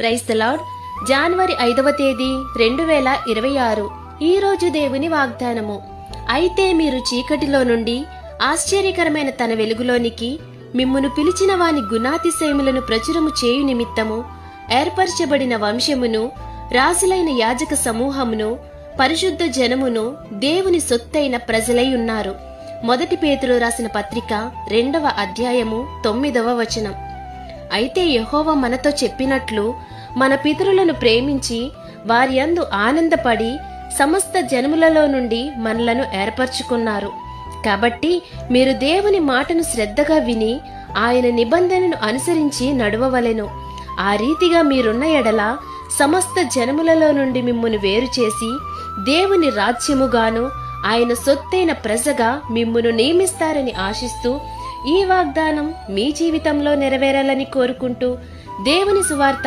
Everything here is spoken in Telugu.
Price the lord. జనవరి ఐదవ తేదీ రెండు వేల ఇరవై ఆరు. ఈ రోజు దేవుని వాగ్దానము. అయితే మీరు చీకటిలో నుండి ఆశ్చర్యకరమైన తన వెలుగులోనికి మిమ్మును పిలిచిన వాని గుణాతిశయములను ప్రచురము చేయు నిమిత్తము ఏర్పరచబడిన వంశమును రాజులైన యాజక సమూహమును పరిశుద్ధ జనమును దేవుని సొత్తైన ప్రజలై ఉన్నారు. మొదటి పేతులు రాసిన పత్రిక రెండవ అధ్యాయము తొమ్మిదవ వచనం. అయితే యహోవ మనతో చెప్పినట్లు మన పితరులను ప్రేమించి వారి అందు ఆనందపడి సమస్త జనములలో నుండి మనలను ఏర్పరచుకున్నారు. కాబట్టి మీరు దేవుని మాటను శ్రద్ధగా విని ఆయన నిబంధనను అనుసరించి నడవవలెను. ఆ రీతిగా మీరున్న ఎడల సమస్త జనములలో నుండి మిమ్మును వేరు చేసి దేవుని రాజ్యముగాను ఆయన సొత్తైన ప్రజగా మిమ్మును నియమిస్తారని ఆశిస్తూ ఈ వాగ్దానం మీ జీవితంలో నెరవేరాలని కోరుకుంటూ దేవుని సువార్త